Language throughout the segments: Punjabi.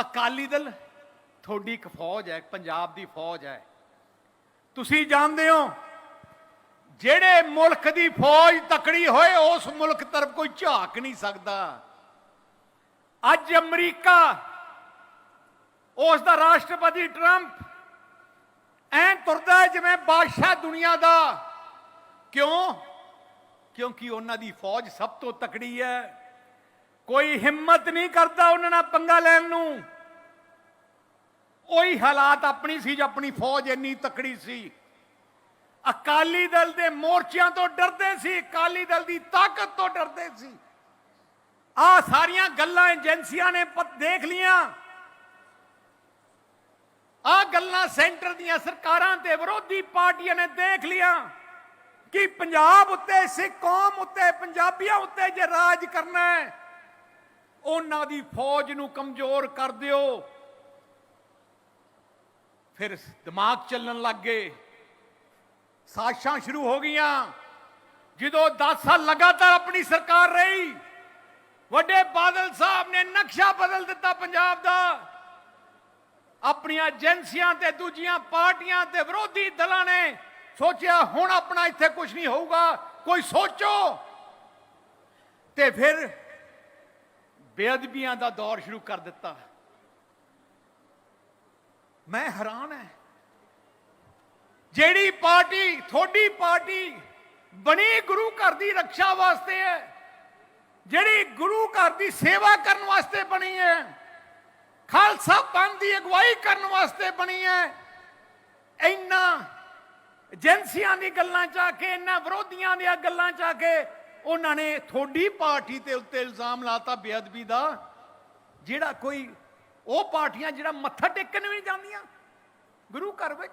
ਅਕਾਲੀ ਦਲ, ਤੁਹਾਡੀ ਇੱਕ ਫੌਜ ਹੈ, ਪੰਜਾਬ ਦੀ ਫੌਜ ਹੈ। ਤੁਸੀਂ ਜਾਣਦੇ ਹੋ, ਜਿਹੜੇ ਮੁਲਕ ਦੀ ਫੌਜ ਤਕੜੀ ਹੋਏ, ਉਸ ਮੁਲਕ ਤਰਫ ਕੋਈ ਝਾਕ ਨਹੀਂ ਸਕਦਾ। ਅੱਜ ਅਮਰੀਕਾ ਉਸ ਦਾ ਰਾਸ਼ਟਰਪਤੀ ਟਰੰਪ ਐਂ ਤੁਰਦਾ ਹੈ ਜਿਵੇਂ ਬਾਦਸ਼ਾਹ ਦੁਨੀਆ ਦਾ। ਕਿਉਂ? ਕਿਉਂਕਿ ਉਹਨਾਂ ਦੀ ਫੌਜ ਸਭ ਤੋਂ ਤਕੜੀ ਹੈ। ਕੋਈ ਹਿੰਮਤ ਨਹੀਂ ਕਰਦਾ ਉਹਨਾਂ ਨਾਲ ਪੰਗਾ ਲੈਣ ਨੂੰ। ਉਹੀ ਹਾਲਾਤ ਆਪਣੀ ਸੀ ਜਦ ਆਪਣੀ ਫੌਜ ਇੰਨੀ ਤਕੜੀ ਸੀ। ਅਕਾਲੀ ਦਲ ਦੇ ਮੋਰਚਿਆਂ ਤੋਂ ਡਰਦੇ ਸੀ, ਅਕਾਲੀ ਦਲ ਦੀ ਤਾਕਤ ਤੋਂ ਡਰਦੇ ਸੀ। ਆ ਸਾਰੀਆਂ ਗੱਲਾਂ ਏਜੰਸੀਆਂ ਨੇ ਦੇਖ ਲੀਆਂ। ਆ ਗੱਲਾਂ ਸੈਂਟਰ ਦੀਆਂ ਸਰਕਾਰਾਂ ਤੇ ਵਿਰੋਧੀ ਪਾਰਟੀਆਂ ਨੇ ਦੇਖ ਲੀਆਂ ਕਿ ਪੰਜਾਬ ਉੱਤੇ, ਸਿੱਖ ਕੌਮ ਉੱਤੇ, ਪੰਜਾਬੀਆਂ ਉੱਤੇ ਜੇ ਰਾਜ ਕਰਨਾ ਹੈ ਉਹਨਾਂ ਦੀ ਫੌਜ ਨੂੰ ਕਮਜ਼ੋਰ ਕਰ ਦਿਓ। ਫਿਰ ਦਿਮਾਗ ਚੱਲਣ ਲੱਗ ਗਏ। ਸਾਸ਼ਾਂ ਸ਼ੁਰੂ ਹੋ ਗਈਆਂ। ਜਦੋਂ 10 ਸਾਲ ਲਗਾਤਾਰ ਆਪਣੀ ਸਰਕਾਰ ਰਹੀ, ਵੱਡੇ ਬਾਦਲ ਸਾਹਿਬ ਨੇ ਨਕਸ਼ਾ ਬਦਲ ਦਿੱਤਾ ਪੰਜਾਬ ਦਾ। ਆਪਣੀਆਂ ਏਜੰਸੀਆਂ ਤੇ ਦੂਜੀਆਂ ਪਾਰਟੀਆਂ ਤੇ ਵਿਰੋਧੀ ਦਲਾਂ ਨੇ ਸੋਚਿਆ, ਹੁਣ ਆਪਣਾ ਇੱਥੇ ਕੁਝ ਨਹੀਂ ਹੋਊਗਾ, ਕੋਈ ਸੋਚੋ। ਤੇ ਫਿਰ ਬੇਅਦਬੀਆਂ ਦਾ ਦੌਰ ਸ਼ੁਰੂ ਕਰ ਦਿੱਤਾ। ਮੈਂ ਹੈਰਾਨ ਹੈ। ਜਿਹੜੀ ਪਾਰਟੀ ਥੋੜੀ ਪਾਰਟੀ ਬਣੀ ਗੁਰੂ ਘਰ ਦੀ ਰੱਖਿਆ ਵਾਸਤੇ ਹੈ, ਜਿਹੜੀ ਗੁਰੂ ਘਰ ਦੀ ਸੇਵਾ ਕਰਨ ਵਾਸਤੇ ਬਣੀ ਹੈ, ਖਾਲਸਾ ਪੰਥ ਦੀ ਅਗਵਾਈ ਕਰਨ ਵਾਸਤੇ ਬਣੀ ਹੈ, ਇੰਨਾ ਏਜੰਸੀਆਂ ਦੀ ਗੱਲਾਂ ਚ ਆ ਕੇ, ਇੰਨਾ ਵਿਰੋਧੀਆਂ ਦੀਆਂ ਗੱਲਾਂ ਚ ਆ ਕੇ ਉਹਨਾਂ ਨੇ ਤੁਹਾਡੀ ਪਾਰਟੀ ਤੇ ਉੱਤੇ ਇਲਜ਼ਾਮ ਲਾਤਾ ਬੇਅਦਬੀ ਦਾ, ਜਿਹੜਾ ਕੋਈ, ਉਹ ਪਾਰਟੀਆਂ ਜਿਹੜਾ ਮੱਥਾ ਟੇਕਣ ਵੀ ਨਹੀਂ ਜਾਂਦੀਆਂ, ਗੁਰੂ ਘਰ ਵਿੱਚ।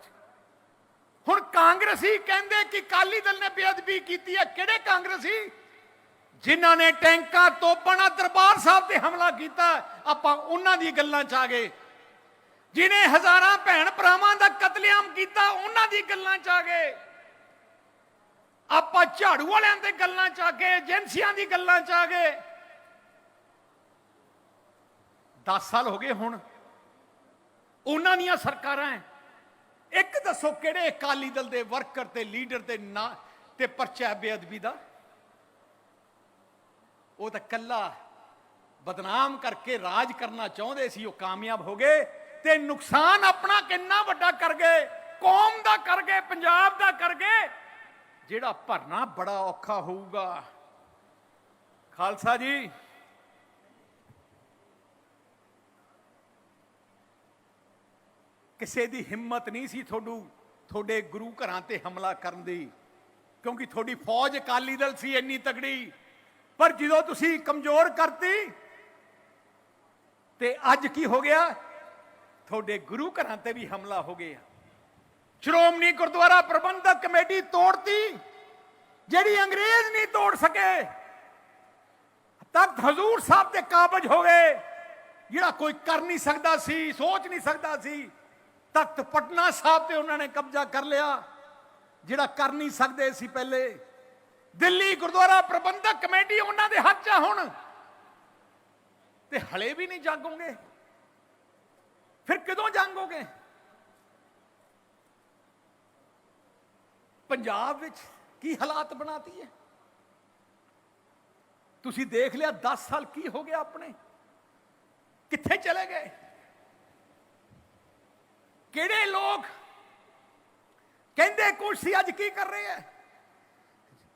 ਹੁਣ ਕਾਂਗਰਸੀ ਕਹਿੰਦੇ ਕਿ ਕਾਲੀ ਦਲ ਨੇ ਬੇਅਦਬੀ ਕੀਤੀ ਹੈ, ਕਿਹੜੇ ਕਾਂਗਰਸੀ? ਜਿਨ੍ਹਾਂ ਨੇ ਟੈਂਕਾਂ ਤੋਪਣਾ ਦਰਬਾਰ ਸਾਹਿਬ ਤੇ ਹਮਲਾ ਕੀਤਾ, ਆਪਾਂ ਉਹਨਾਂ ਦੀ ਗੱਲਾਂ ਚ ਆ ਗਏ। ਜਿਨੇ ਹਜ਼ਾਰਾਂ ਭੈਣ ਭਰਾਵਾਂ ਦਾ ਕਤਲੇਆਮ ਕੀਤਾ, ਉਹਨਾਂ ਦੀ ਗੱਲਾਂ ਚ ਆ ਗਏ। ਆਪਾਂ ਝਾੜੂ ਵਾਲਿਆਂ ਦੇ ਗੱਲਾਂ ਚ ਆ ਗਏ, ਏਜੰਸੀਆਂ ਦੀ ਗੱਲਾਂ ਚ ਆ ਗਏ। 10 ਸਾਲ ਹੋ ਗਏ ਹੁਣ। ਉਹਨਾਂ ਦੀਆਂ ਸਰਕਾਰਾਂ ਇੱਕ ਦੱਸੋ ਕਿਹੜੇ ਅਕਾਲੀ ਦਲ ਦੇ ਵਰਕਰ ਤੇ ਲੀਡਰ ਤੇ ਨਾ ਤੇ ਪਰਚਾ ਬੇਅਦਬੀ ਦਾ? ਉਹ ਤਾਂ ਕੱਲਾ ਬਦਨਾਮ ਕਰਕੇ ਰਾਜ ਕਰਨਾ ਚਾਹੁੰਦੇ ਸੀ, ਉਹ ਕਾਮਯਾਬ ਹੋ ਗਏ ਤੇ ਨੁਕਸਾਨ ਆਪਣਾ ਕਿੰਨਾ ਵੱਡਾ ਕਰ ਗਏ। ਕੌਮ ਦਾ ਕਰ ਗਏ, ਪੰਜਾਬ ਦਾ ਕਰ ਗਏ। ਜਿਹੜਾ ਭਰਨਾ ਬੜਾ ਔਖਾ ਹੋਊਗਾ। ਖਾਲਸਾ ਜੀ। ਕਿਸੇ ਦੀ ਹਿੰਮਤ ਨਹੀਂ ਸੀ ਤੁਹਾਨੂੰ ਤੁਹਾਡੇ ਗੁਰੂ ਘਰਾਂ ਤੇ ਹਮਲਾ ਕਰਨ ਦੀ, ਕਿਉਂਕਿ ਤੁਹਾਡੀ ਫੌਜ ਅਕਾਲੀ ਦਲ ਸੀ ਇੰਨੀ ਤਗੜੀ। ਪਰ ਜਦੋਂ ਤੁਸੀਂ ਕਮਜ਼ੋਰ ਕਰਤੀ, ਤੇ ਅੱਜ ਕੀ ਹੋ ਗਿਆ? ਤੁਹਾਡੇ ਗੁਰੂ ਘਰਾਂ ਤੇ ਵੀ ਹਮਲਾ ਹੋ ਗਿਆ। ਸ਼੍ਰੋਮਣੀ ਗੁਰਦੁਆਰਾ ਪ੍ਰਬੰਧਕ ਕਮੇਟੀ ਤੋੜਤੀ, ਜਿਹੜੀ ਅੰਗਰੇਜ਼ ਨਹੀਂ ਤੋੜ ਸਕੇ। ਤਖਤ ਹਜ਼ੂਰ ਸਾਹਿਬ ਤੇ ਕਾਬਜ ਹੋ ਗਏ, ਜਿਹੜਾ ਕੋਈ ਕਰ ਨਹੀਂ ਸਕਦਾ ਸੀ, ਸੋਚ ਨਹੀਂ ਸਕਦਾ ਸੀ, ਤਖਤ ਪਟਨਾ ਸਾਹਿਬ ਤੇ ਉਹਨਾਂ ਨੇ ਕਬਜ਼ਾ ਕਰ ਲਿਆ, ਜਿਹੜਾ ਕਰ ਨਹੀਂ ਸਕਦੇ ਸੀ ਪਹਿਲੇ। ਦਿੱਲੀ ਗੁਰਦੁਆਰਾ ਪ੍ਰਬੰਧਕ ਕਮੇਟੀ ਉਹਨਾਂ ਦੇ ਹੱਥ 'ਚ ਹੁਣ, ਤੇ ਹਲੇ ਵੀ ਨਹੀਂ ਜਾਗੋਗੇ। ਫਿਰ ਕਦੋਂ ਜਾਗੋਗੇ? ਪੰਜਾਬ ਵਿੱਚ ਕੀ ਹਾਲਾਤ ਬਣਾਤੀ ਹੈ? ਤੁਸੀਂ ਦੇਖ ਲਿਆ 10 ਸਾਲ ਕੀ ਹੋ ਗਿਆ ਆਪਣੇ? ਕਿੱਥੇ ਚਲੇ ਗਏ? ਕਿਹੜੇ ਲੋਕ ਕਹਿੰਦੇ ਕੁਛ ਸੀ, ਅੱਜ ਕੀ ਕਰ ਰਹੇ ਹੈ?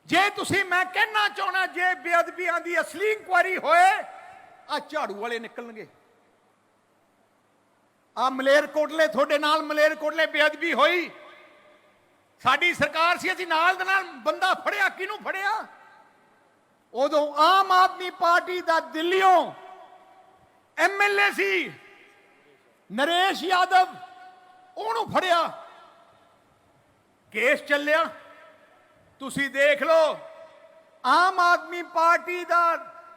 ਜੇ ਤੁਸੀਂ, ਮੈਂ ਕਹਿਣਾ ਚਾਹਣਾ ਜੇ ਬੇਅਦਬੀਆਂ ਦੀ ਅਸਲੀ ਇਨਕੁਆਰੀ ਹੋਏ ਆ ਝਾੜੂ ਵਾਲੇ ਨਿਕਲਣਗੇ। ਆ ਮਲੇਰ ਕੋਟਲੇ, ਤੁਹਾਡੇ ਨਾਲ ਮਲੇਰ ਕੋਟਲੇ ਬੇਅਦਬੀ ਹੋਈ। ਸਾਡੀ ਸਰਕਾਰ ਸੀ, ਅਸੀਂ ਨਾਲ ਦੇ ਨਾਲ ਬੰਦਾ ਫੜਿਆ, ਕਿਹਨੂੰ ਫੜਿਆ? ਉਦੋਂ ਆਮ ਆਦਮੀ ਪਾਰਟੀ ਦਾ ਦਿੱਲੀੋਂ ਐਮਐਲਏ ਸੀ, ਨਰੇਸ਼ ਯਾਦਵ, ਉਹਨੂੰ ਫੜਿਆ। ਕੇਸ ਚੱਲਿਆ। ਤੁਸੀਂ ਦੇਖ ਲਓ, ਆਮ ਆਦਮੀ ਪਾਰਟੀ ਦਾ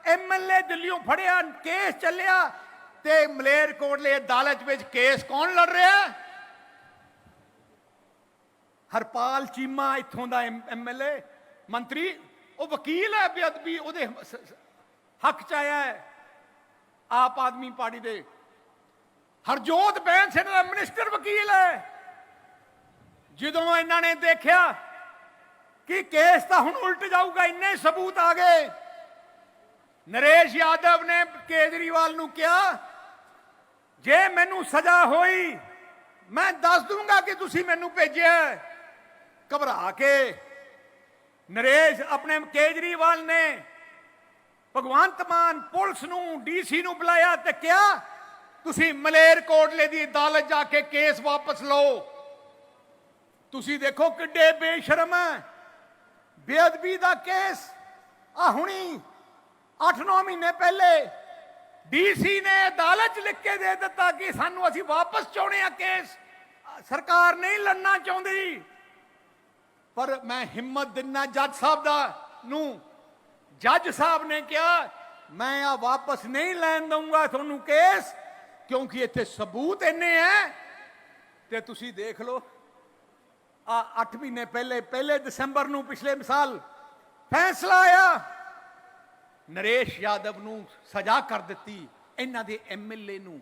ਐਮਐਲਏ ਦਿੱਲੀੋਂ ਫੜਿਆ, ਕੇਸ ਚੱਲਿਆ ਤੇ ਮਲੇਰ ਕੋਟਲੇ ਅਦਾਲਤ ਵਿੱਚ ਕੇਸ ਕੌਣ ਲੜ ਰਿਹਾ? ਹੈ? ਹਰਪਾਲ ਚੀਮਾ ਇੱਥੋਂ ਦਾ ਐਮਐਲਏ ਮੰਤਰੀ, ਉਹ ਵਕੀਲ ਹੈ ਬੇਅਦਬੀ, ਉਹਦੇ ਹੱਕ ਚ ਆਇਆ ਹੈ ਆਪ ਆਦਮੀ ਪਾਰਟੀ ਦੇ। ਹਰਜੋਤ ਬੈਂਸ ਇਹਨਾਂ ਦਾ ਮਿਨਿਸਟਰ ਵਕੀਲ ਹੈ। ਜਦੋਂ ਇਹਨਾਂ ਨੇ ਦੇਖਿਆ ਕਿ ਕੇਸ ਤਾਂ ਹੁਣ ਉਲਟ ਜਾਊਗਾ, ਇੰਨੇ ਸਬੂਤ ਆ ਗਏ। ਨਰੇਸ਼ ਯਾਦਵ ਨੇ ਕੇਜਰੀਵਾਲ ਨੂੰ ਕਿਹਾ, ਜੇ ਮੈਨੂੰ ਸਜ਼ਾ ਹੋਈ, ਮੈਂ ਦੱਸ ਦੂੰਗਾ ਕਿ ਤੁਸੀਂ ਮੈਨੂੰ ਭੇਜਿਆ ਘਬਰਾ ਕੇ। ਨਰੇਸ਼ ਆਪਣੇ ਕੇਜਰੀਵਾਲ ਨੇ ਭਗਵੰਤ ਮਾਨ ਪੁਲਿਸ ਨੂੰ, ਡੀਸੀ ਨੂੰ ਬੁਲਾਇਆ ਤੇ ਕਿਹਾ, ਤੁਸੀਂ ਮਲੇਰ ਕੋਟਲੇ ਦੀ ਅਦਾਲਤ ਜਾ ਕੇ ਕੇਸ ਵਾਪਸ ਲਓ। ਤੁਸੀਂ ਦੇਖੋ ਕਿੱਡੇ ਬੇਸ਼ਰਮ ਹੈ। ਬੇਅਦਬੀ ਦਾ ਕੇਸ। ਆ ਹੁਣੀ 8-9 ਮਹੀਨੇ ਪਹਿਲੇ ਡੀਸੀ ਨੇ ਅਦਾਲਤ 'ਚ ਲਿਖ ਕੇ ਦੇ ਦਿੱਤਾ ਕਿ ਸਾਨੂੰ ਅਸੀਂ ਵਾਪਸ ਚਾਹੁੰਦੇ ਆ ਕੇਸ। ਸਰਕਾਰ ਨਹੀਂ ਲੜਨਾ ਚਾਹੁੰਦੀ। ਪਰ ਮੈਂ ਹਿੰਮਤ ਦਿਨਾ ਜੱਜ ਸਾਹਿਬ ਦਾ ਨੂੰ। ਜੱਜ ਸਾਹਿਬ ਨੇ ਕਿਹਾ, ਮੈਂ ਆ ਵਾਪਸ ਨਹੀਂ ਲੈਣ ਦਊਂਗਾ ਤੁਹਾਨੂੰ ਕੇਸ, ਕਿਉਂਕਿ ਇੱਥੇ ਸਬੂਤ ਇੰਨੇ ਹੈ ਤੇ ਤੁਸੀਂ ਦੇਖ ਲਓ, ਆ 8 ਮਹੀਨੇ ਪਹਿਲੇ ਪਹਿਲੇ ਦਸੰਬਰ ਨੂੰ ਪਿਛਲੇ ਮਿਸਾਲ ਫੈਸਲਾ ਆਇਆ। ਨਰੇਸ਼ ਯਾਦਵ ਨੂੰ ਸਜ਼ਾ ਕਰ ਦਿੱਤੀ ਇਹਨਾਂ ਦੇ ਐਮਐਲਏ ਨੂੰ।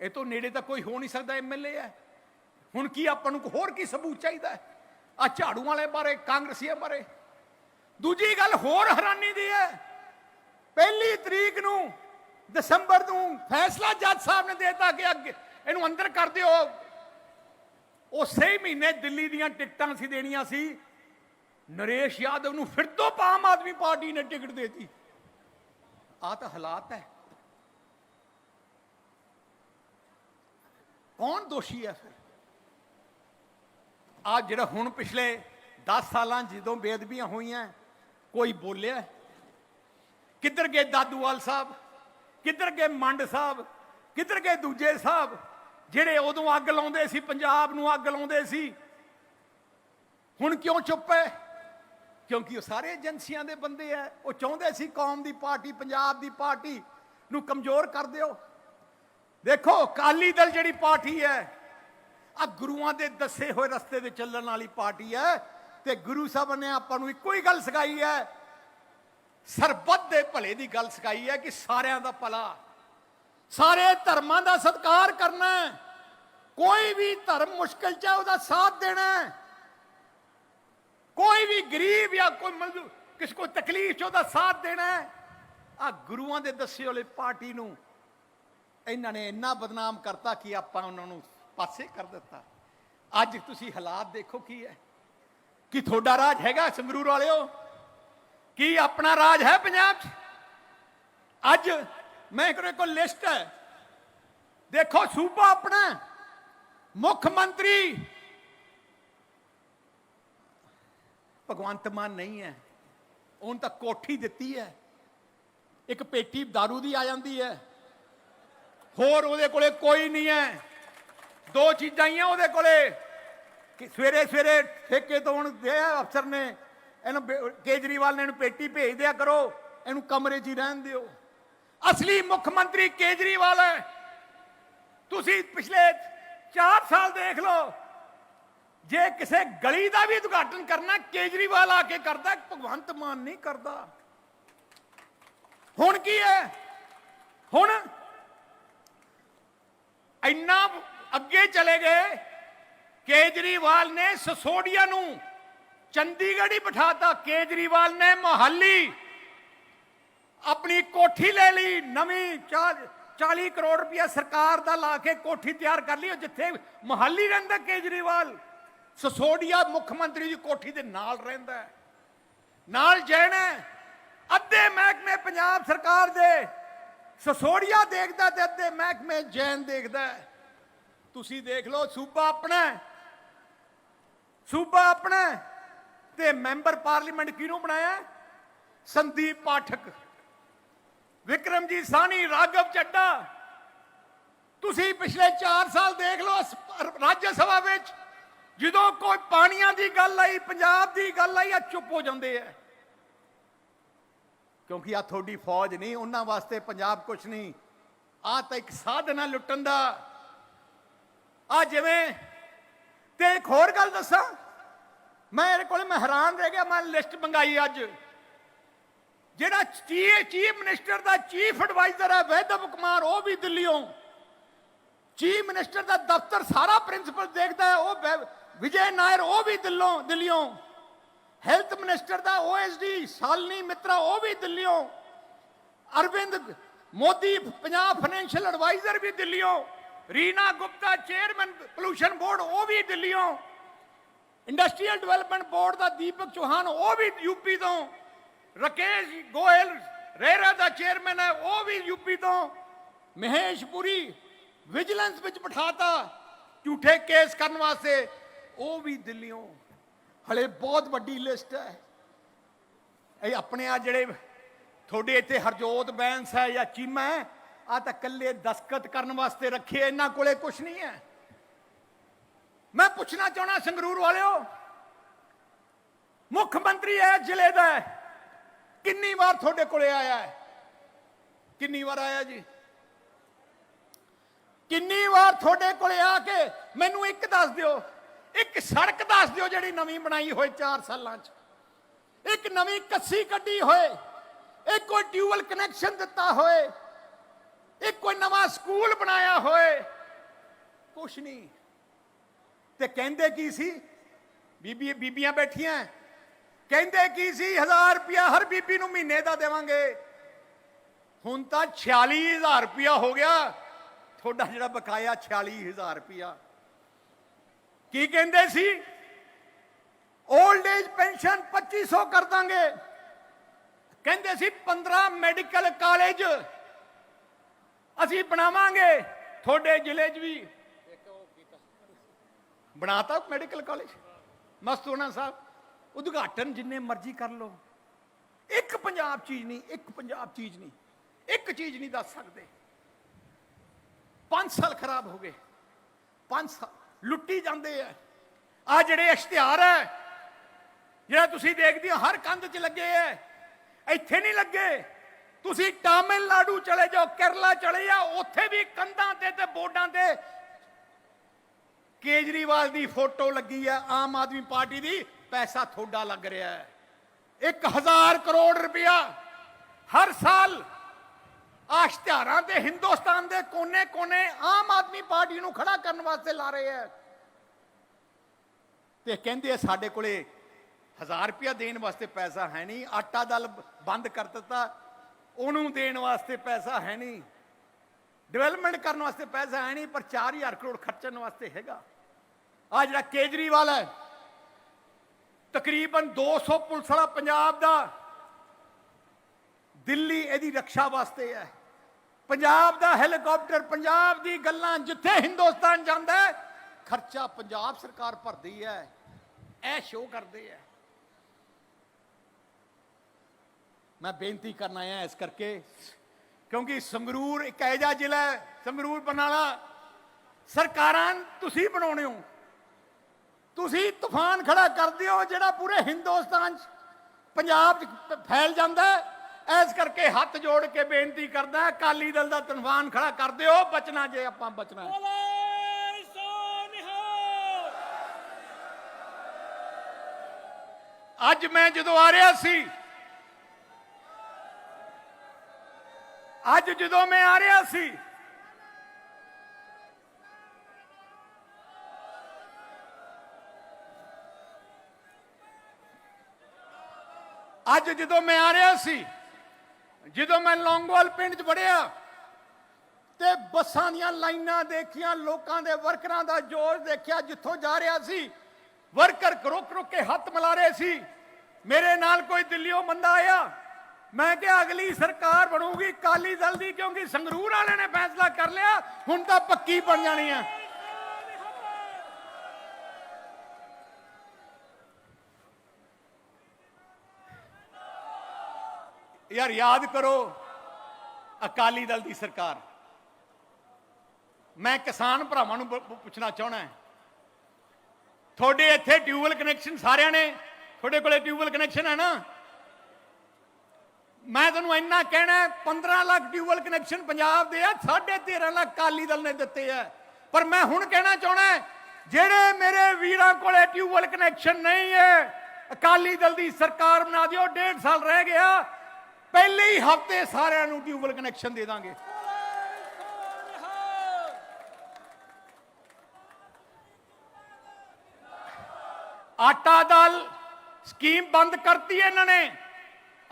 ਇਹ ਤੋਂ ਨੇੜੇ ਤਾਂ ਕੋਈ ਹੋ ਨਹੀਂ ਸਕਦਾ ਐਮਐਲਏ ਹੈ ਹੁਣ ਕੀ ਆਪਾਂ ਨੂੰ ਹੋਰ ਕੀ ਸਬੂਤ ਚਾਹੀਦਾ ਆ ਝਾੜੂ ਵਾਲੇ ਬਾਰੇ ਕਾਂਗਰਸੀਆਂ ਬਾਰੇ ਦੂਜੀ ਗੱਲ ਹੋਰ ਹੈਰਾਨੀ ਦੀ ਹੈ, ਪਹਿਲੀ ਤਰੀਕ ਨੂੰ ਦਸੰਬਰ ਨੂੰ ਫੈਸਲਾ ਜੱਜ ਸਾਹਿਬ ਨੇ ਦੇਤਾ ਕਿ ਅੱਗੇ ਇਹਨੂੰ ਅੰਦਰ ਕਰ ਦਿਓ। ਉਸੇ ਹੀ ਮਹੀਨੇ ਦਿੱਲੀ ਦੀਆਂ ਟਿਕਟਾਂ ਸੀ ਦੇਣੀਆਂ ਸੀ। ਨਰੇਸ਼ ਯਾਦਵ ਨੂੰ ਫਿਰ ਤੋਂ ਆਮ ਆਦਮੀ ਪਾਰਟੀ ਨੇ ਟਿਕਟ ਦੇਤੀ। ਆ ਤਾਂ ਹਾਲਾਤ ਹੈ। ਕੌਣ ਦੋਸ਼ੀ ਹੈ ਫਿਰ? ਆ ਜਿਹੜਾ ਹੁਣ ਪਿਛਲੇ 10 ਸਾਲਾਂ ਜਦੋਂ ਬੇਅਦਬੀਆਂ ਹੋਈਆਂ, ਕੋਈ ਬੋਲਿਆ? ਕਿੱਧਰ ਗਏ ਦਾਦੂਵਾਲ ਸਾਹਿਬ? ਕਿੱਧਰ ਗਏ ਮੰਡ ਸਾਹਿਬ? ਕਿੱਧਰ ਗਏ ਦੂਜੇ ਸਾਹਿਬ? ਜਿਹੜੇ ਉਦੋਂ ਅੱਗ ਲਾਉਂਦੇ ਸੀ, ਪੰਜਾਬ ਨੂੰ ਅੱਗ ਲਾਉਂਦੇ ਸੀ। ਹੁਣ ਕਿਉਂ ਚੁੱਪ ਹੈ? ਕਿਉਂਕਿ ਉਹ ਸਾਰੇ ਏਜੰਸੀਆਂ ਦੇ ਬੰਦੇ ਆ ਉਹ ਚਾਹੁੰਦੇ ਸੀ ਕੌਮ ਦੀ ਪਾਰਟੀ, ਪੰਜਾਬ ਦੀ ਪਾਰਟੀ ਨੂੰ ਕਮਜ਼ੋਰ ਕਰ ਦਿਓ। ਦੇਖੋ ਕਾਲੀ ਦਲ ਜਿਹੜੀ ਪਾਰਟੀ ਹੈ ਆ ਗੁਰੂਆਂ ਦੇ ਦੱਸੇ ਹੋਏ ਰਸਤੇ ਤੇ ਚੱਲਣ ਵਾਲੀ ਪਾਰਟੀ ਹੈ ਤੇ ਗੁਰੂ ਸਾਹਿਬ ਨੇ ਆਪਾਂ ਨੂੰ ਇੱਕੋ ਹੀ ਗੱਲ ਸਿਖਾਈ ਹੈ। ਸਰਬੱਤ ਦੇ ਭਲੇ ਦੀ ਗੱਲ ਸਿਖਾਈ ਹੈ ਕਿ ਸਾਰਿਆਂ ਦਾ ਭਲਾ, ਸਾਰੇ ਧਰਮਾਂ ਦਾ ਸਤਿਕਾਰ ਕਰਨਾ ਕੋਈ ਵੀ ਧਰਮ ਮੁਸ਼ਕਲ ਚ ਹੈ, ਉਹਦਾ ਸਾਥ ਦੇਣਾ ਕੋਈ ਵੀ ਗਰੀਬ ਜਾਂ ਕੋਈ ਮਜ਼ਦੂਰ ਕਿਸ ਕੋ ਤਕਲੀਫ ਚ, ਉਹਦਾ ਸਾਥ ਦੇਣਾ ਆ ਗੁਰੂਆਂ ਦੇ ਦੱਸੇ ਵਾਲੇ ਪਾਰਟੀ ਨੂੰ ਇਹਨਾਂ ਨੇ ਇੰਨਾ ਬਦਨਾਮ ਕਰਤਾ ਕਿ ਆਪਾਂ ਉਹਨਾਂ ਨੂੰ ਪਾਸੇ ਕਰ ਦਿੱਤਾ ਅੱਜ ਤੁਸੀਂ ਹਾਲਾਤ ਦੇਖੋ ਕੀ ਹੈ ਕਿ ਤੁਹਾਡਾ ਰਾਜ ਹੈਗਾ ਸੰਗਰੂਰ ਵਾਲਿਓ ਕੀ ਆਪਣਾ ਰਾਜ ਹੈ ਪੰਜਾਬ 'ਚ ਅੱਜ ਮੈਂ ਕੋਲ ਕੋਲ ਲਿਸਟ ਹੈ ਦੇਖੋ ਸੂਬਾ ਆਪਣਾ ਹੈ। ਮੁੱਖ ਮੰਤਰੀ ਭਗਵੰਤ ਮਾਨ ਨਹੀਂ ਹੈ ਉਹਨ ਤਾਂ ਕੋਠੀ ਦਿੱਤੀ ਹੈ ਇੱਕ ਪੇਟੀ दारू ਦੀ ਆ ਜਾਂਦੀ ਹੈ ਹੋਰ ਉਹਦੇ ਕੋਲੇ ਕੋਈ ਨਹੀਂ ਹੈ ਦੋ ਚੀਜ਼ਾਂ ਹੀ ਆ ਉਹਦੇ ਕੋਲੇ। ਕਿ ਸਵੇਰੇ ਸਵੇਰੇ ਠੇਕੇ ਤੋਂ ਹੁਣ ਦੇ ਅਫਸਰ ਨੇ, ਇਹਨੂੰ ਕੇਜਰੀਵਾਲ ਨੇ ਇਹਨੂੰ ਪੇਟੀ ਭੇਜ ਦਿਆ ਕਰੋ, ਇਹਨੂੰ ਕਮਰੇ 'ਚ ਹੀ ਰਹਿਣ ਦਿਓ। ਅਸਲੀ ਮੁੱਖ ਮੰਤਰੀ ਕੇਜਰੀਵਾਲ ਹੈ। ਤੁਸੀਂ ਪਿਛਲੇ 4 ਸਾਲ ਦੇਖ ਲਓ, ਜੇ ਕਿਸੇ ਗਲੀ ਦਾ ਵੀ ਉਦਘਾਟਨ ਕਰਨਾ, ਕੇਜਰੀਵਾਲ ਆ ਕੇ ਕਰਦਾ, ਭਗਵੰਤ ਮਾਨ ਨਹੀਂ ਕਰਦਾ। ਹੁਣ ਕੀ ਹੈ? ਹੁਣ ਇੰਨਾ ਅੱਗੇ ਚਲੇ ਗਏ। ਕੇਜਰੀਵਾਲ ਨੇ ਸਸੋਡੀਆ ਨੂੰ ਚੰਡੀਗੜ੍ਹ ਹੀ ਬਿਠਾਤਾ। ਕੇਜਰੀਵਾਲ ਨੇ ਮੋਹਾਲੀ ਆਪਣੀ ਕੋਠੀ ਲੈ ਲਈ। ਨਵੀਂ 40 ਕਰੋੜ ਰੁਪਇਆ ਸਰਕਾਰ ਦਾ ਲਾ ਕੇ ਕੋਠੀ ਤਿਆਰ ਕਰ ਲਈ। ਜਿੱਥੇ ਮੋਹਾਲੀ ਰਹਿੰਦਾ ਕੇਜਰੀਵਾਲ ਸਸੋਡੀਆ ਮੁੱਖ ਮੰਤਰੀ ਦੀ ਕੋਠੀ ਦੇ ਨਾਲ ਰਹਿੰਦਾ ਹੈ। ਨਾਲ ਜੈਣਾ ਹੈ। ਅੱਧੇ ਮਹਿਕਮੇ ਪੰਜਾਬ ਸਰਕਾਰ ਦੇ, ਸਸੋੜੀਆ ਦੇਖਦਾ ਤੇ ਅੱਧੇ ਮਹਿਕਮੇ ਜੈਨ ਦੇਖਦਾ ਤੁਸੀਂ ਦੇਖ ਲਓ, ਸੂਬਾ ਆਪਣਾ ਹੈ। ਸੂਬਾ ਆਪਣਾ ਹੈ। ਤੇ ਮੈਂਬਰ ਪਾਰਲੀਮੈਂਟ ਕਿਹਨੂੰ ਬਣਾਇਆ ਸੰਦੀਪ ਪਾਠਕ। ਵਿਕਰਮਜੀਤ ਸਾਨੀ ਰਾਘਵ ਚੱਡਾ। ਤੁਸੀਂ ਪਿਛਲੇ 4 ਸਾਲ ਦੇਖ ਲਓ ਰਾਜ ਸਭਾ ਵਿੱਚ ਜਦੋਂ ਕੋਈ ਪਾਣੀਆਂ ਦੀ ਗੱਲ ਆਈ, ਪੰਜਾਬ ਦੀ ਗੱਲ ਆਈ, ਆ ਚੁੱਪ ਹੋ ਜਾਂਦੇ ਆ। ਕਿਉਂਕਿ ਆ ਤੁਹਾਡੀ ਫੌਜ ਨਹੀਂ, ਉਹਨਾਂ ਵਾਸਤੇ ਪੰਜਾਬ ਕੁਛ ਨਹੀਂ। ਆ ਤਾਂ ਇੱਕ ਸਾਧਨ ਆ ਲੁੱਟਣ ਦਾ। ਆ ਜਿਵੇਂ ਤੇ ਇੱਕ ਹੋਰ ਗੱਲ ਦੱਸਾਂ। ਮੈਂ ਇਹਦੇ ਕੋਲ ਮੈਂ ਹੈਰਾਨ ਰਹਿ ਗਿਆ, ਮੈਂ ਲਿਸਟ ਮੰਗਾਈ ਅੱਜ। ਜਿਹੜਾ ਚੀਫ ਚੀਫ ਮਿਨਿਸਟਰ ਦਾ ਚੀਫ ਐਡਵਾਈਜ਼ਰ ਹੈ ਵੈਦਵ ਕੁਮਾਰ, ਉਹ ਵੀ ਦਿੱਲੀੋਂ। ਚੀਫ ਮਿਨਿਸਟਰ ਦਾ ਦਫ਼ਤਰ ਸਾਰਾ ਪ੍ਰਿੰਸੀਪਲ ਦੇਖਦਾ ਹੈ, ਉਹ ਵਿਜੇ ਨਾਇਰ, ਉਹ ਵੀ ਦਿੱਲੋਂ, ਦਿੱਲੀੋਂ। ਹੈਲਥ ਮਿਨਿਸਟਰ ਦਾ ਓਐਸਡੀ ਸ਼ਾਲਨੀ ਮਿੱਤਰਾ, ਉਹ ਵੀ ਦਿੱਲੀੋਂ। ਅਰਵਿੰਦ ਮੋਦੀ, ਪੰਜਾਬ ਫਾਈਨੈਂਸ਼ੀਅਲ ਐਡਵਾਈਜ਼ਰ ਵੀ ਦਿੱਲੀੋਂ। Reena Gupta chairman pollution board ਉਹ ਵੀ ਦਿੱਲੀੋਂ ਇੰਡਸਟਰੀਅਲ ਡਿਵੈਲਪਮੈਂਟ ਬੋਰਡ ਦਾ ਦੀਪਕ ਚੌਹਾਨ, ਉਹ ਵੀ ਯੂਪੀ ਤੋਂ। ਰਕੇਸ਼ ਗੋਇਲ, ਰੇਰਾ ਦਾ ਚੇਅਰਮੈਨ ਹੈ, ਉਹ ਵੀ ਯੂਪੀ ਤੋਂ। ਮਹੇਸ਼ ਪੁਰੀ ਵਿਜੀਲੈਂਸ ਵਿੱਚ ਬਿਠਾਤਾ। ਝੂਠੇ ਕੇਸ ਕਰਨ ਵਾਸਤੇ, ਉਹ ਵੀ ਦਿੱਲੀੋਂ ਹਲੇ ਬਹੁਤ ਵੱਡੀ ਲਿਸਟ ਹੈ। ਇਹ ਆਪਣੇ ਆ ਜਿਹੜੇ, ਤੁਹਾਡੇ ਇੱਥੇ ਹਰਜੋਤ ਬੈਂਸ ਹੈ ਜਾਂ ਚੀਮਾ ਹੈ ਆ ਤਾਂ ਕੱਲੇ ਦਸਕਤ ਕਰਨ ਵਾਸਤੇ ਰੱਖੇ ਇਹਨਾਂ ਕੋਲੇ ਕੁਝ ਨਹੀਂ ਹੈ। ਮੈਂ ਪੁੱਛਣਾ ਚਾਹਣਾ ਸੰਗਰੂਰ ਵਾਲਿਓ, ਮੁੱਖ ਮੰਤਰੀ ਹੈ ਜ਼ਿਲ੍ਹੇ ਦਾ ਕਿੰਨੀ ਵਾਰ ਤੁਹਾਡੇ ਕੋਲੇ ਆਇਆ ਹੈ? ਕਿੰਨੀ ਵਾਰ ਆਇਆ ਜੀ? ਕਿੰਨੀ ਵਾਰ ਤੁਹਾਡੇ ਕੋਲੇ ਆ ਕੇ ਮੈਨੂੰ ਇੱਕ ਦੱਸ ਦਿਓ, ਇੱਕ ਸੜਕ ਦੱਸ ਦਿਓ ਜਿਹੜੀ ਨਵੀਂ ਬਣਾਈ ਹੋਏ 4 ਸਾਲਾਂ 'ਚ। ਇੱਕ ਨਵੀਂ ਕੱਸੀ ਕੱਢੀ ਹੋਏ, ਇੱਕ ਕੋਈ ਟਿਊਬਲ ਕਨੈਕਸ਼ਨ ਦਿੱਤਾ ਹੋਏ ਇੱਕ ਕੋਈ ਨਵਾਂ ਸਕੂਲ ਬਣਾਇਆ ਹੋਏ। ਕੁਛ ਨਹੀਂ। ਤੇ ਕਹਿੰਦੇ ਕੀ ਸੀ? ਬੀਬੀ, ਬੀਬੀਆਂ ਬੈਠੀਆਂ। ਕਹਿੰਦੇ ਕੀ ਸੀ? 1000 ਰੁਪਿਆ ਹਰ ਬੀਬੀ ਨੂੰ ਮਹੀਨੇ ਦਾ ਦੇਵਾਂਗੇ। ਹੁਣ ਤਾਂ 46000 ਰੁਪਿਆ ਹੋ ਗਿਆ। ਤੁਹਾਡਾ ਜਿਹੜਾ ਬਕਾਇਆ 46000 ਰੁਪਿਆ ਕੀ ਕਹਿੰਦੇ ਸੀ? 올ਡ ਏਜ ਪੈਨਸ਼ਨ 2500 ਕਰ ਦਾਂਗੇ। ਕਹਿੰਦੇ ਸੀ 15 ਮੈਡੀਕਲ ਕਾਲਜ ਅਸੀਂ ਬਣਾਵਾਂਗੇ। ਤੁਹਾਡੇ ਜ਼ਿਲ੍ਹੇ 'ਚ ਵੀ। ਬਣਾਤਾ ਮੈਡੀਕਲ ਕਾਲਜ? ਮਸਤੂਨਾ ਸਾਹਿਬ। ਉਦਘਾਟਨ ਜਿੰਨੇ ਮਰਜ਼ੀ ਕਰ ਲਓ। ਇੱਕ ਪੰਜਾਬ ਚੀਜ਼ ਨਹੀਂ, ਇੱਕ ਪੰਜਾਬ ਚੀਜ਼ ਨਹੀਂ। ਇੱਕ ਚੀਜ਼ ਨਹੀਂ ਦੱਸ ਸਕਦੇ। 5 ਸਾਲ ਖਰਾਬ ਹੋ ਗਏ। 5 ਸਾਲ ਲੁੱਟੀ ਜਾਂਦੇ ਆ। ਆ ਜਿਹੜੇ ਇਸ਼ਤਿਹਾਰ ਹੈ ਜਿਹੜਾ ਤੁਸੀਂ ਦੇਖਦੇ ਹੋ, ਹਰ ਕੰਧ 'ਚ ਲੱਗੇ ਐ ਇੱਥੇ ਨਹੀਂ ਲੱਗੇ। ਤੁਸੀਂ ਤਾਮਿਲਨਾਡੂ ਚਲੇ ਜਾਓ, ਕੇਰਲਾ ਚਲੇ ਜਾਓ, ਉੱਥੇ ਵੀ ਕੰਧਾਂ ਤੇ ਤੇ ਬੋਰਡਾਂ ਤੇ ਕੇਜਰੀਵਾਲ ਦੀ ਫੋਟੋ ਲੱਗੀ ਹੈ, ਆਮ ਆਦਮੀ ਪਾਰਟੀ ਦੀ, ਪੈਸਾ ਥੋੜਾ ਲੱਗ ਰਿਹਾ ਹੈ। 1000 ਕਰੋੜ ਰੁਪਇਆ ਹਰ ਸਾਲ ਆਹ ਤੇ ਹਿੰਦੁਸਤਾਨ ਦੇ ਕੋਨੇ-ਕੋਨੇ ਆਮ ਆਦਮੀ ਪਾਰਟੀ ਨੂੰ ਖੜਾ ਕਰਨ ਵਾਸਤੇ ਲਾ ਰਹੇ ਹੈ। ਤੇ ਕਹਿੰਦੇ ਆ, ਸਾਡੇ ਕੋਲੇ 1000 ਰੁਪਇਆ ਦੇਣ ਵਾਸਤੇ ਪੈਸਾ ਹੈ ਨਹੀਂ, ਆਟਾ ਦਲ ਬੰਦ ਕਰ ਦਿੱਤਾ ਉਹਨੂੰ ਦੇਣ ਵਾਸਤੇ ਪੈਸਾ ਹੈ ਨਹੀਂ। ਡਿਵੈਲਪਮੈਂਟ ਕਰਨ ਵਾਸਤੇ ਪੈਸਾ ਹੈ ਨਹੀਂ, ਪਰ 4000 ਕਰੋੜ ਖਰਚਣ ਵਾਸਤੇ ਹੈਗਾ। ਆ ਜਿਹੜਾ ਕੇਜਰੀਵਾਲ ਹੈ, ਤਕਰੀਬਨ 200 ਪੁਲਿਸ ਵਾਲਾ ਪੰਜਾਬ ਦਾ, ਦਿੱਲੀ ਇਹਦੀ ਰੱਖਿਆ ਵਾਸਤੇ ਹੈ। ਪੰਜਾਬ ਦਾ ਹੈਲੀਕਾਪਟਰ, ਪੰਜਾਬ ਦੀ ਗੱਲਾਂ ਜਿੱਥੇ ਹਿੰਦੁਸਤਾਨ ਜਾਂਦਾ ਖਰਚਾ ਪੰਜਾਬ ਸਰਕਾਰ ਭਰਦੀ ਹੈ। ਇਹ ਸ਼ੋਅ ਕਰਦੇ ਹੈ। ਮੈਂ ਬੇਨਤੀ ਕਰਨ ਆਇਆ ਇਸ ਕਰਕੇ ਕਿਉਂਕਿ ਸੰਗਰੂਰ ਇੱਕ ਐਜਾ ਜ਼ਿਲ੍ਹਾ ਹੈ ਸੰਗਰੂਰ ਬਰਨਾਲਾ ਸਰਕਾਰਾਂ ਤੁਸੀਂ ਬਣਾਉਣੇ ਹੋ। ਤੁਸੀਂ ਤੂਫਾਨ ਖੜਾ ਕਰਦੇ ਹੋ ਜਿਹੜਾ ਪੂਰੇ ਹਿੰਦੁਸਤਾਨ 'ਚ ਪੰਜਾਬ 'ਚ ਫੈਲ ਜਾਂਦਾ ਹੈ। ਐਸ ਕਰਕੇ ਹੱਥ ਜੋੜ ਕੇ ਬੇਨਤੀ ਕਰਦਾ ਅਕਾਲੀ ਦਲ ਦਾ ਤੂਫਾਨ ਖੜਾ ਕਰ ਦਿਓ ਬਚਣਾ ਜੇ ਆਪਾਂ ਬਚਣਾ ਹੈ। ਅੱਜ ਮੈਂ ਜਦੋਂ ਆ ਰਿਹਾ ਸੀ ਅੱਜ ਜਦੋਂ ਮੈਂ ਆ ਰਿਹਾ ਸੀ, ਅੱਜ ਜਦੋਂ ਮੈਂ ਆ ਰਿਹਾ ਸੀ, ਜਦੋਂ ਮੈਂ ਲੌਂਗਵਾਲ ਪਿੰਡ 'ਚ ਵੜਿਆ ਤੇ ਬੱਸਾਂ ਦੀਆਂ ਲਾਈਨਾਂ ਦੇਖੀਆਂ, ਲੋਕਾਂ ਦੇ ਵਰਕਰਾਂ ਦਾ ਜੋਸ਼ ਦੇਖਿਆ, ਜਿੱਥੋਂ ਜਾ ਰਿਹਾ ਸੀ, ਵਰਕਰ ਰੁਕ ਰੁਕ ਕੇ ਹੱਥ ਮਿਲਾ ਰਹੇ ਸੀ। ਮੇਰੇ ਨਾਲ ਕੋਈ ਦਿੱਲੀੋਂ ਬੰਦਾ ਆਇਆ। ਮੈਂ ਕਿਹਾ ਅਗਲੀ ਸਰਕਾਰ ਬਣੂਗੀ ਕਾਲੀ ਦਲ ਦੀ, ਕਿਉਂਕਿ ਸੰਗਰੂਰ ਵਾਲਿਆਂ ਨੇ ਫੈਸਲਾ ਕਰ ਲਿਆ, ਹੁਣ ਤਾਂ ਪੱਕੀ ਬਣ ਜਾਣੀ ਆ। ਯਾਰ ਯਾਦ ਕਰੋ, ਅਕਾਲੀ ਦਲ ਦੀ ਸਰਕਾਰ। ਮੈਂ ਕਿਸਾਨ ਭਰਾਵਾਂ ਨੂੰ ਪੁੱਛਣਾ ਚਾਹਣਾ ਹੈ। ਤੁਹਾਡੇ ਇੱਥੇ ਟਿਊਬਲ ਕਨੈਕਸ਼ਨ ਸਾਰਿਆਂ ਨੇ, ਤੁਹਾਡੇ ਕੋਲੇ ਟਿਊਬਲ ਕਨੈਕਸ਼ਨ ਹੈ ਨਾ? ਮੈਂ ਤੁਹਾਨੂੰ ਇੰਨਾ ਕਹਿਣਾ 15 ਲੱਖ ਡਿਊਅਲ ਕਨੈਕਸ਼ਨ ਪੰਜਾਬ ਦੇ ਆ 13.5 ਲੱਖ ਕਾਲੀ ਦਲ ਨੇ ਦਿੱਤੇ ਆ। ਪਰ ਮੈਂ ਹੁਣ ਕਹਿਣਾ ਚਾਹਣਾ ਜਿਹੜੇ ਮੇਰੇ ਵੀਰਾਂ ਕੋਲ ਡਿਊਅਲ ਕਨੈਕਸ਼ਨ ਨਹੀਂ ਹੈ, ਅਕਾਲੀ ਦਲ ਦੀ ਸਰਕਾਰ ਬਣਾ ਦਿਓ, ਡੇਢ ਸਾਲ ਰਹਿ ਗਿਆ, ਪਹਿਲੇ ਹੀ ਹਫ਼ਤੇ ਸਾਰਿਆਂ ਨੂੰ ਡਿਊਅਲ ਕਨੈਕਸ਼ਨ ਦੇ ਦਾਂਗੇ। ਆਟਾ ਦਲ ਸਕੀਮ ਬੰਦ ਕਰਤੀ ਇਹਨਾਂ ਨੇ।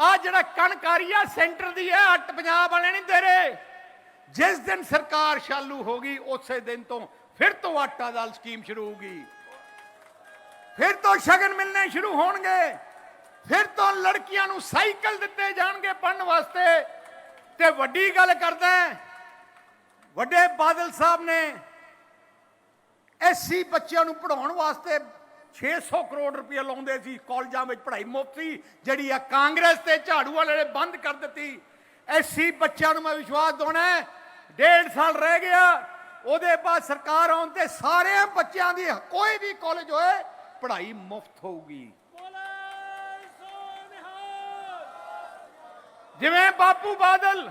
ਆ ਜਿਹੜਾ ਕਣਕਾਰੀ ਆ, ਸੈਂਟਰ ਦੀ ਹੈ ਅੱਟ ਪੰਜਾਬ ਵਾਲੇ ਨਹੀਂ ਦੇ ਰਹੇ ਜਿਸ ਦਿਨ ਸਰਕਾਰ ਚਾਲੂ ਹੋਗੀ ਉਸੇ ਦਿਨ ਤੋਂ ਫਿਰ ਤੋਂ ਆਟਾ ਦਾਲ ਸਕੀਮ ਸ਼ੁਰੂ ਹੋਗੀ ਫਿਰ ਤੋਂ ਸ਼ਗਨ ਮਿਲਣੇ ਸ਼ੁਰੂ ਹੋਣਗੇ। ਫਿਰ ਤੋਂ ਲੜਕੀਆਂ ਨੂੰ ਸਾਈਕਲ ਦਿੱਤੇ ਜਾਣਗੇ ਪੜਨ ਵਾਸਤੇ। ਤੇ ਵੱਡੀ ਗੱਲ ਕਰਦਾ ਵੱਡੇ ਬਾਦਲ ਸਾਹਿਬ ਨੇ ਐਸਸੀ ਬੱਚਿਆਂ ਨੂੰ ਪੜਾਉਣ ਵਾਸਤੇ 600 ਕਰੋੜ ਰੁਪਏ ਲਾਉਂਦੇ ਸੀ, ਕਾਲਜਾਂ ਵਿੱਚ ਪੜ੍ਹਾਈ ਮੁਫਤ ਸੀ ਜਿਹੜੀ ਆ ਕਾਂਗਰਸ ਤੇ ਝਾੜੂ ਵਾਲੇ ਨੇ ਬੰਦ ਕਰ ਦਿੱਤੀ। ਐਸਸੀ ਬੱਚਿਆਂ ਨੂੰ ਮੈਂ ਵਿਸ਼ਵਾਸ ਦਿਵਾਉਣਾ ਡੇਢ ਸਾਲ ਰਹਿ ਗਿਆ, ਉਹਦੇ ਬਾਅਦ ਸਰਕਾਰ ਆਉਣ ਤੇ ਸਾਰੇ ਬੱਚਿਆਂ ਦੀ ਕੋਈ ਵੀ ਕਾਲਜ ਹੋਏ, ਪੜ੍ਹਾਈ ਮੁਫਤ ਹੋਊਗੀ। ਜਿਵੇਂ ਬਾਪੂ ਬਾਦਲ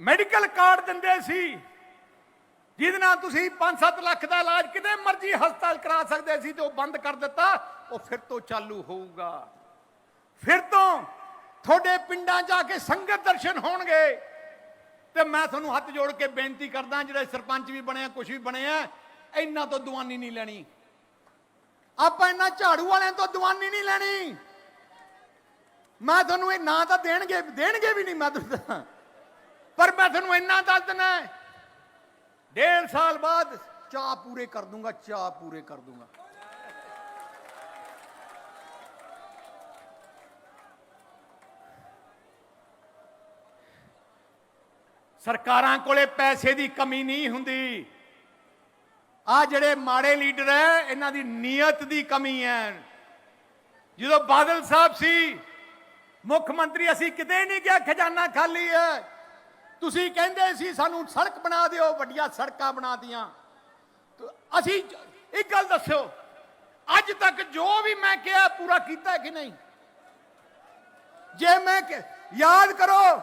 ਮੈਡੀਕਲ ਕਾਰਡ ਦਿੰਦੇ ਸੀ ਜਿਹਦੇ ਨਾਲ ਤੁਸੀਂ 5-7 ਲੱਖ ਦਾ ਇਲਾਜ ਕਿਤੇ ਮਰਜ਼ੀ ਹਸਪਤਾਲ ਕਰਾ ਸਕਦੇ ਸੀ ਤੇ ਉਹ ਬੰਦ ਕਰ ਦਿੱਤਾ, ਉਹ ਫਿਰ ਤੋਂ ਚਾਲੂ ਹੋਊਗਾ। ਫਿਰ ਤੋਂ ਤੁਹਾਡੇ ਪਿੰਡਾਂ ਜਾ ਕੇ ਸੰਗਤ ਦਰਸ਼ਨ ਹੋਣਗੇ। ਤੇ ਮੈਂ ਤੁਹਾਨੂੰ ਹੱਥ ਜੋੜ ਕੇ ਬੇਨਤੀ ਕਰਦਾ, ਜਿਹੜੇ ਸਰਪੰਚ ਵੀ ਬਣੇ ਆ ਕੁਝ ਵੀ ਬਣੇ ਆ, ਇਹਨਾਂ ਤੋਂ ਦੁਆਨੀ ਨਹੀਂ ਲੈਣੀ। ਆਪਾਂ ਇਹਨਾਂ ਝਾੜੂ ਵਾਲਿਆਂ ਤੋਂ ਦੁਆਨੀ ਨਹੀਂ ਲੈਣੀ। ਮੈਂ ਤੁਹਾਨੂੰ ਇਹ ਨਾਂ ਤਾਂ ਦੇਣਗੇ ਦੇਣਗੇ ਵੀ ਨਹੀਂ ਮੈਂ ਤੁਹਾਨੂੰ ਪਰ ਮੈਂ ਤੁਹਾਨੂੰ ਇੰਨਾ ਦੱਸ ਦਿੰਦਾ ਹੈ, ਡੇਢ ਸਾਲ ਬਾਅਦ ਚਾਹ ਪੂਰੇ ਕਰ ਦੂੰਗਾ ਚਾਹ ਪੂਰੇ ਕਰ ਦੂੰਗਾ। ਸਰਕਾਰਾਂ ਕੋਲੇ ਪੈਸੇ ਦੀ ਕਮੀ ਨਹੀਂ ਹੁੰਦੀ। ਆ ਜਿਹੜੇ ਮਾੜੇ ਲੀਡਰ ਹੈ ਇਹਨਾਂ ਦੀ ਨੀਅਤ ਦੀ ਕਮੀ ਹੈ ਜਦੋਂ ਬਾਦਲ ਸਾਹਿਬ ਸੀ ਮੁੱਖ ਮੰਤਰੀ ਅਸੀਂ ਕਿਤੇ ਨਹੀਂ ਕਿਹਾ ਖਜ਼ਾਨਾ ਖਾਲੀ ਹੈ ਤੁਸੀਂ ਕਹਿੰਦੇ ਸੀ ਸਾਨੂੰ ਸੜਕ ਬਣਾ ਦਿਓ, ਵੱਡੀਆਂ ਸੜਕਾਂ ਬਣਾ ਦੀਆਂ ਅਸੀਂ ਇੱਕ ਗੱਲ ਦੱਸਿਓ, ਅੱਜ ਤੱਕ ਜੋ ਵੀ ਮੈਂ ਕਿਹਾ ਪੂਰਾ ਕੀਤਾ ਕਿ ਨਹੀਂ? ਜੇ ਮੈਂ ਯਾਦ ਕਰੋ,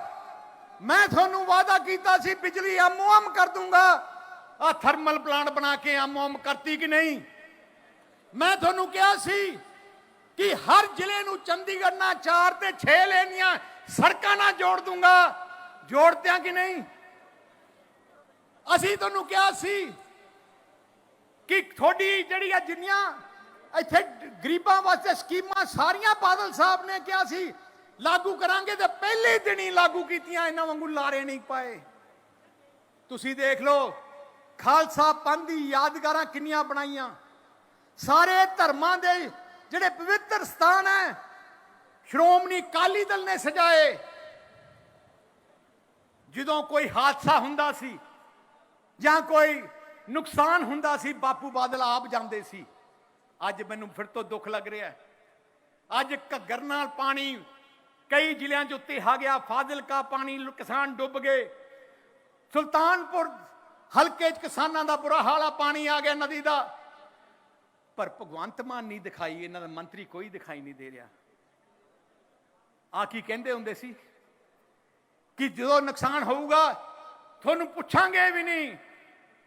ਮੈਂ ਤੁਹਾਨੂੰ ਵਾਅਦਾ ਕੀਤਾ ਸੀ, ਬਿਜਲੀ ਆਮੋ-ਆਮ ਕਰ ਦੂੰਗਾ। ਆ ਥਰਮਲ ਪਲਾਂਟ ਬਣਾ ਕੇ ਆਮੋ-ਆਮ ਕਰਤੀ ਕਿ ਨਹੀਂ? ਮੈਂ ਤੁਹਾਨੂੰ ਕਿਹਾ ਸੀ ਕਿ ਹਰ ਜ਼ਿਲ੍ਹੇ ਨੂੰ ਚੰਡੀਗੜ੍ਹ ਨਾਲ 4 ਤੇ 6 ਲੈਣੀਆਂ ਸੜਕਾਂ ਨਾਲ ਜੋੜ ਦੂੰਗਾ। ਜੋੜਦਿਆਂ ਕਿ ਨਹੀਂ? ਅਸੀਂ ਤੁਹਾਨੂੰ ਕਿਹਾ ਸੀ ਕਿ ਤੁਹਾਡੀ ਜਿਹੜੀ ਆ ਜਿੰਨੀਆਂ ਇੱਥੇ ਗਰੀਬਾਂ ਵਾਸਤੇ ਸਕੀਮਾਂ ਸਾਰੀਆਂ ਬਾਦਲ ਸਾਹਿਬ ਨੇ ਕਿਹਾ ਸੀ, ਲਾਗੂ ਕਰਾਂਗੇ ਤੇ ਪਹਿਲੇ ਦਿਨ ਹੀ ਲਾਗੂ ਕੀਤੀਆਂ, ਇਹਨਾਂ ਵਾਂਗੂ ਲਾਰੇ ਨਹੀਂ ਪਾਏ। ਤੁਸੀਂ ਦੇਖ ਲਓ, ਖਾਲਸਾ ਪੰਥ ਦੀ ਯਾਦਗਾਰਾਂ ਕਿੰਨੀਆਂ ਬਣਾਈਆਂ। ਸਾਰੇ ਧਰਮਾਂ ਦੇ ਜਿਹੜੇ ਪਵਿੱਤਰ ਸਥਾਨ ਹੈ, ਸ਼੍ਰੋਮਣੀ ਅਕਾਲੀ ਦਲ ਨੇ ਸਜਾਏ। ਜਦੋਂ ਕੋਈ ਹਾਦਸਾ ਹੁੰਦਾ ਸੀ ਜਾਂ ਕੋਈ ਨੁਕਸਾਨ ਹੁੰਦਾ ਸੀ, ਬਾਪੂ ਬਾਦਲ ਆਪ ਜਾਂਦੇ ਸੀ। ਅੱਜ ਮੈਨੂੰ ਫਿਰ ਤੋਂ ਦੁੱਖ ਲੱਗ ਰਿਹਾ ਅੱਜ ਘੱਗਰ ਨਾਲ ਪਾਣੀ, ਕਈ ਜ਼ਿਲ੍ਹਿਆਂ 'ਚ ਉੱਤੇ ਆ ਗਿਆ, ਫਾਜ਼ਿਲਕਾ ਪਾਣੀ, ਕਿਸਾਨ ਡੁੱਬ ਗਏ। ਸੁਲਤਾਨਪੁਰ ਹਲਕੇ 'ਚ ਕਿਸਾਨਾਂ ਦਾ ਬੁਰਾ ਹਾਲ ਆ, ਪਾਣੀ ਆ ਗਿਆ ਨਦੀ ਦਾ। ਪਰ ਭਗਵੰਤ ਮਾਨ ਨਹੀਂ ਦਿਖਾਈ, ਇਹਨਾਂ ਦਾ ਮੰਤਰੀ ਕੋਈ ਦਿਖਾਈ ਨਹੀਂ ਦੇ ਰਿਹਾ। ਆ ਕੀ ਕਹਿੰਦੇ ਹੁੰਦੇ ਸੀ? ਕਿ ਜਦੋਂ ਨੁਕਸਾਨ ਹੋਊਗਾ, ਤੁਹਾਨੂੰ ਪੁੱਛਾਂਗੇ ਵੀ ਨਹੀਂ।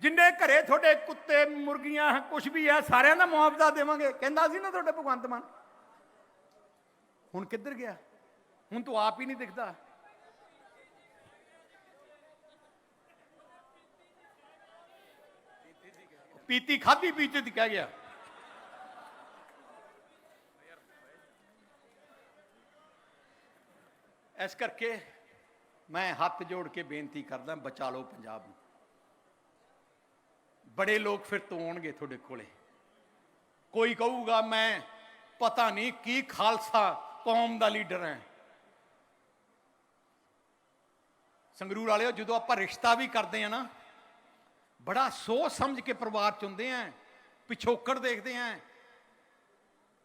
ਜਿੰਨੇ ਘਰੇ ਤੁਹਾਡੇ ਕੁੱਤੇ, ਮੁਰਗੀਆਂ ਕੁਝ ਵੀ ਹੈ, ਸਾਰਿਆਂ ਦਾ ਮੁਆਵਜ਼ਾ ਦੇਵਾਂਗੇ। ਕਹਿੰਦਾ ਸੀ ਨਾ ਤੁਹਾਡੇ ਭਗਵੰਤ ਮਾਨ। ਹੁਣ ਕਿੱਧਰ ਗਿਆ? ਹੁਣ ਤੂੰ ਆਪ ਹੀ ਨਹੀਂ ਦਿਖਦਾ। ਪੀਤੀ ਖਾਦੀ ਪੀਤੀ ਦੀ ਕਹਿ ਗਿਆ। ਇਸ ਕਰਕੇ ਮੈਂ ਹੱਥ ਜੋੜ ਕੇ ਬੇਨਤੀ ਕਰਦਾ, ਬਚਾ ਲਓ ਪੰਜਾਬ ਨੂੰ। ਬੜੇ ਲੋਕ ਫਿਰ ਤੋਂ ਆਉਣਗੇ ਤੁਹਾਡੇ ਕੋਲੇ। ਕੋਈ ਕਹੂਗਾ, ਮੈਂ ਪਤਾ ਨਹੀਂ ਕੀ ਖਾਲਸਾ ਕੌਮ ਦਾ ਲੀਡਰ ਹੈ। ਸੰਗਰੂਰ ਵਾਲਿਓ, ਜਦੋਂ ਆਪਾਂ ਰਿਸ਼ਤਾ ਵੀ ਕਰਦੇ ਆ ਨਾ, ਬੜਾ ਸੋਚ ਸਮਝ ਕੇ ਪਰਿਵਾਰ ਚੁੰਦੇ ਆ ਪਿਛੋਕੜ ਦੇਖਦੇ ਆ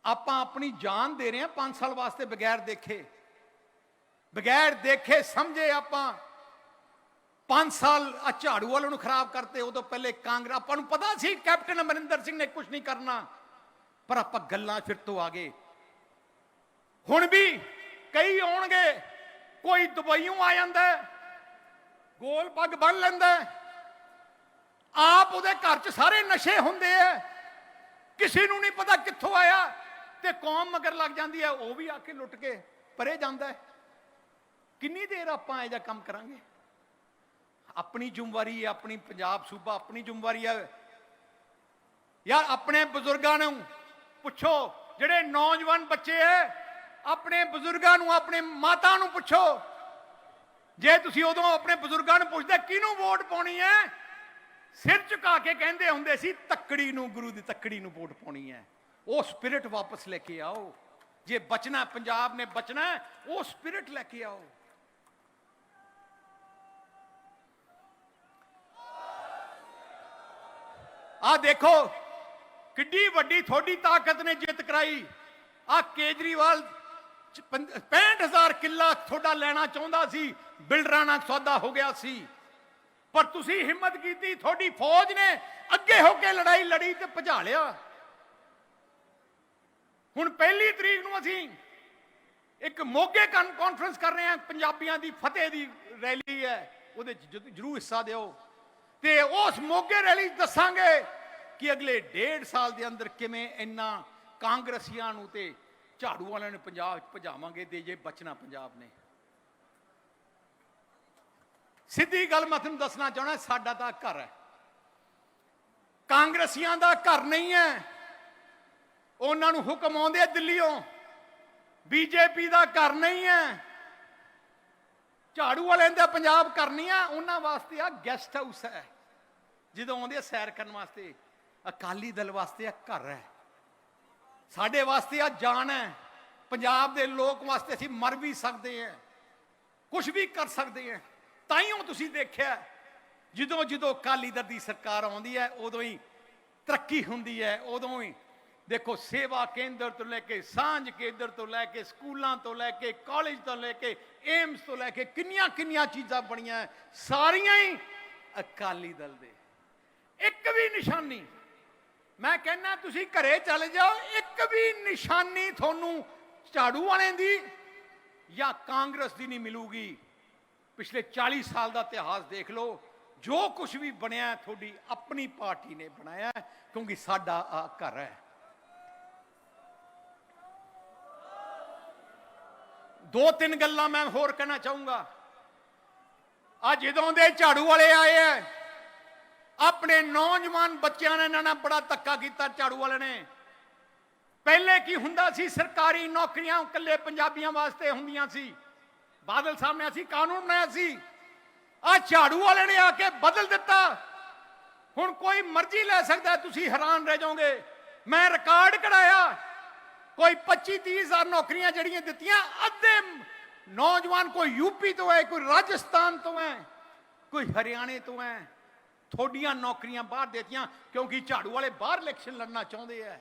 ਆਪਾਂ ਆਪਣੀ ਜਾਨ ਦੇ ਰਹੇ ਆ 5 ਸਾਲ ਵਾਸਤੇ ਬਗੈਰ ਦੇਖੇ। ਬਗੈਰ ਦੇਖੇ ਸਮਝੇ ਆਪਾਂ 5 ਸਾਲ ਆ ਝਾੜੂ ਵਾਲਿਆਂ ਨੂੰ ਖਰਾਬ ਕਰਤੇ, ਉਦੋਂ ਪਹਿਲੇ ਕਾਂਗਰਸ, ਆਪਾਂ ਨੂੰ ਪਤਾ ਸੀ ਕੈਪਟਨ ਅਮਰਿੰਦਰ ਸਿੰਘ ਨੇ ਕੁਝ ਨਹੀਂ ਕਰਨਾ। ਪਰ ਆਪਾਂ ਗੱਲਾਂ ਫਿਰ ਤੋਂ ਆ ਗਏ। ਹੁਣ ਵੀ ਕਈ ਆਉਣਗੇ, ਕੋਈ ਦੁਬਈੋਂ ਆ ਜਾਂਦਾ ਗੋਲ ਪੱਗ ਬੰਨ ਲੈਂਦਾ ਆਪ ਉਹਦੇ ਘਰ 'ਚ ਸਾਰੇ ਨਸ਼ੇ ਹੁੰਦੇ ਐ ਕਿਸੇ ਨੂੰ ਨਹੀਂ ਪਤਾ ਕਿੱਥੋਂ ਆਇਆ ਤੇ ਕੌਮ ਮਗਰ ਲੱਗ ਜਾਂਦੀ ਹੈ, ਉਹ ਵੀ ਆ ਕੇ ਲੁੱਟ ਕੇ ਪਰੇ ਜਾਂਦਾ ਹੈ। ਕਿੰਨੀ ਦੇਰ ਆਪਾਂ ਇਹ ਜਿਹਾ ਕੰਮ ਕਰਾਂਗੇ? ਆਪਣੀ ਜ਼ਿੰਮੇਵਾਰੀ ਹੈ, ਆਪਣੀ ਪੰਜਾਬ ਸੂਬਾ, ਆਪਣੀ ਜ਼ਿੰਮੇਵਾਰੀ ਹੈ। ਯਾਰ, ਆਪਣੇ ਬਜ਼ੁਰਗਾਂ ਨੂੰ ਪੁੱਛੋ, ਜਿਹੜੇ ਨੌਜਵਾਨ ਬੱਚੇ ਐ, ਆਪਣੇ ਬਜ਼ੁਰਗਾਂ ਨੂੰ, ਆਪਣੇ ਮਾਤਾ ਨੂੰ ਪੁੱਛੋ। ਜੇ ਤੁਸੀਂ ਉਦੋਂ ਆਪਣੇ ਬਜ਼ੁਰਗਾਂ ਨੂੰ ਪੁੱਛਦੇ, ਕਿਹਨੂੰ ਵੋਟ ਪਾਉਣੀ ਹੈ ਸਿਰ ਝੁਕਾ ਕੇ ਕਹਿੰਦੇ ਹੁੰਦੇ ਸੀ, ਤੱਕੜੀ ਨੂੰ, ਗੁਰੂ ਦੀ ਤੱਕੜੀ ਨੂੰ ਵੋਟ ਪਾਉਣੀ ਹੈ ਉਹ ਸਪਿਰਿਟ ਵਾਪਸ ਲੈ ਕੇ ਆਓ। ਜੇ ਬਚਣਾ, ਪੰਜਾਬ ਨੇ ਬਚਣਾ, ਉਹ ਸਪਿਰਿਟ ਲੈ ਕੇ ਆਓ। ਆ ਦੇਖੋ, ਕਿੱਡੀ ਵੱਡੀ ਤੁਹਾਡੀ ਤਾਕਤ ਨੇ ਜਿੱਤ ਕਰਾਈ। ਆ ਕੇਜਰੀਵਾਲ 65000 ਕਿੱਲਾ ਤੁਹਾਡਾ ਲੈਣਾ ਚਾਹੁੰਦਾ ਸੀ, ਬਿਲਡਰਾਂ ਨਾਲ ਸੌਦਾ ਹੋ ਗਿਆ ਸੀ। ਪਰ ਤੁਸੀਂ ਹਿੰਮਤ ਕੀਤੀ, ਤੁਹਾਡੀ ਫੌਜ ਨੇ ਅੱਗੇ ਹੋ ਕੇ ਲੜਾਈ ਲੜੀ ਤੇ ਭਜਾ ਲਿਆ। ਹੁਣ ਪਹਿਲੀ ਤਰੀਕ ਨੂੰ ਅਸੀਂ ਇੱਕ ਮੋਗੇ ਕਨ ਕਾਨਫਰੰਸ ਕਰ ਰਹੇ ਹਾਂ, ਪੰਜਾਬੀਆਂ ਦੀ ਫਤਿਹ ਦੀ ਰੈਲੀ ਹੈ, ਉਹਦੇ 'ਚ ਜ਼ਰੂਰ ਹਿੱਸਾ ਦਿਓ। ਤੇ ਉਸ ਮੋਗੇ ਰੈਲੀ ਦੱਸਾਂਗੇ ਕਿ ਅਗਲੇ ਡੇਢ ਸਾਲ ਦੇ ਅੰਦਰ ਕਿਵੇਂ ਇੰਨਾ ਕਾਂਗਰਸੀਆਂ ਨੂੰ ਤੇ ਝਾੜੂ ਵਾਲਿਆਂ ਨੂੰ ਪੰਜਾਬ ਭਜਾਵਾਂਗੇ ਤੇ ਜੇ ਬਚਣਾ ਪੰਜਾਬ ਨੇ। ਸਿੱਧੀ ਗੱਲ ਮੈਂ ਤੁਹਾਨੂੰ ਦੱਸਣਾ ਚਾਹਣਾ ਸਾਡਾ ਤਾਂ ਘਰ ਹੈ। ਕਾਂਗਰਸੀਆਂ ਦਾ ਘਰ ਨਹੀਂ ਹੈ। ਉਹਨਾਂ ਨੂੰ ਹੁਕਮ ਆਉਂਦੇ ਆ ਦਿੱਲੀੋਂ ਬੀਜੇਪੀ ਦਾ ਘਰ ਨਹੀਂ ਹੈ। ਝਾੜੂ ਵਾਲਿਆਂ ਦਾ ਪੰਜਾਬ ਕਰਨੀ ਆ, ਉਹਨਾਂ ਵਾਸਤੇ ਆ ਗੈਸਟ ਹਾਊਸ ਹੈ। ਜਦੋਂ ਆਉਂਦੇ ਸੈਰ ਕਰਨ ਵਾਸਤੇ, ਅਕਾਲੀ ਦਲ ਵਾਸਤੇ ਆ ਘਰ ਹੈ। ਸਾਡੇ ਵਾਸਤੇ ਆ ਜਾਨ ਹੈ। ਪੰਜਾਬ ਦੇ ਲੋਕ ਵਾਸਤੇ ਅਸੀਂ ਮਰ ਵੀ ਸਕਦੇ ਹਾਂ। ਕੁਝ ਵੀ ਕਰ ਸਕਦੇ ਹਾਂ। ਤਾਈਓ ਤੁਸੀਂ ਦੇਖਿਆ, ਜਦੋਂ ਜਦੋਂ ਅਕਾਲੀ ਦਲ ਦੀ ਸਰਕਾਰ ਆਉਂਦੀ ਹੈ, ਉਦੋਂ ਹੀ ਤਰੱਕੀ ਹੁੰਦੀ ਹੈ, ਉਦੋਂ ਹੀ ਦੇਖੋ ਸੇਵਾ ਕੇਂਦਰ ਤੋਂ ਲੈ ਕੇ ਸਾਂਝ ਕੇਂਦਰ ਤੋਂ ਲੈ ਕੇ ਸਕੂਲਾਂ ਤੋਂ ਲੈ ਕੇ ਕਾਲਜ ਤੋਂ ਲੈ ਕੇ ਏਮਸ ਤੋਂ ਲੈ ਕੇ ਕਿੰਨੀਆਂ ਕਿੰਨੀਆਂ ਚੀਜ਼ਾਂ ਬਣੀਆਂ ਸਾਰੀਆਂ ਹੀ ਅਕਾਲੀ ਦਲ ਦੇ। ਇੱਕ ਵੀ ਨਿਸ਼ਾਨੀ। ਮੈਂ ਕਹਿੰਦਾ, ਤੁਸੀਂ ਘਰੇ ਚਲੇ ਜਾਓ, ਇੱਕ ਵੀ ਨਿਸ਼ਾਨੀ ਤੁਹਾਨੂੰ ਝਾੜੂ ਵਾਲਿਆਂ ਦੀ ਜਾਂ ਕਾਂਗਰਸ ਦੀ ਨਹੀਂ ਮਿਲੂਗੀ। ਪਿਛਲੇ 40 ਸਾਲ ਦਾ ਇਤਿਹਾਸ ਦੇਖ ਲਓ, ਜੋ ਕੁਝ ਵੀ ਬਣਿਆ, ਤੁਹਾਡੀ ਆਪਣੀ ਪਾਰਟੀ ਨੇ ਬਣਾਇਆ, ਕਿਉਂਕਿ ਸਾਡਾ ਆ ਘਰ ਹੈ। ਦੋ ਤਿੰਨ ਗੱਲਾਂ ਮੈਂ ਹੋਰ ਕਹਿਣਾ ਚਾਹੂੰਗਾ। ਆ ਜਦੋਂ ਦੇ ਝਾੜੂ ਵਾਲੇ ਆਏ ਐ, ਆਪਣੇ ਨੌਜਵਾਨ ਬੱਚਿਆਂ ਨੇ ਇਹਨਾਂ ਨਾਲ ਬੜਾ ਧੱਕਾ ਕੀਤਾ ਝਾੜੂ ਵਾਲੇ ਨੇ। ਪਹਿਲੇ ਕੀ ਹੁੰਦਾ ਸੀ, ਸਰਕਾਰੀ ਨੌਕਰੀਆਂ ਇਕੱਲੇ ਪੰਜਾਬੀਆਂ ਵਾਸਤੇ ਹੁੰਦੀਆਂ ਸੀ। ਬਾਦਲ ਸਾਹਿਬ ਨੇ ਅਸੀਂ ਕਾਨੂੰਨ ਬਣਾਇਆ ਸੀ। ਆ ਝਾੜੂ ਵਾਲੇ ਨੇ ਆ ਕੇ ਬਦਲ ਦਿੱਤਾ। ਹੁਣ ਕੋਈ ਮਰਜ਼ੀ ਲੈ ਸਕਦਾ, ਤੁਸੀਂ ਹੈਰਾਨ ਰਹਿ ਜਾਓਗੇ। ਮੈਂ ਰਿਕਾਰਡ ਕਢਾਇਆ। ਕੋਈ 25 30 ਹਜ਼ਾਰ ਨੌਕਰੀਆਂ ਜਿਹੜੀਆਂ ਦਿੱਤੀਆਂ, ਅੱਧੇ ਨੌਜਵਾਨ ਕੋਈ ਯੂਪੀ ਤੋਂ ਹੈ, ਕੋਈ ਰਾਜਸਥਾਨ ਤੋਂ ਹੈ, ਕੋਈ ਹਰਿਆਣੇ ਤੋਂ ਹੈ, ਥੋਡੀਆਂ ਨੌਕਰੀਆਂ ਬਾਹਰ ਦੇਤੀਆਂ, ਕਿਉਂਕਿ ਝਾੜੂ ਵਾਲੇ ਬਾਹਰ ਇਲੈਕਸ਼ਨ ਲੜਨਾ ਚਾਹੁੰਦੇ ਆ।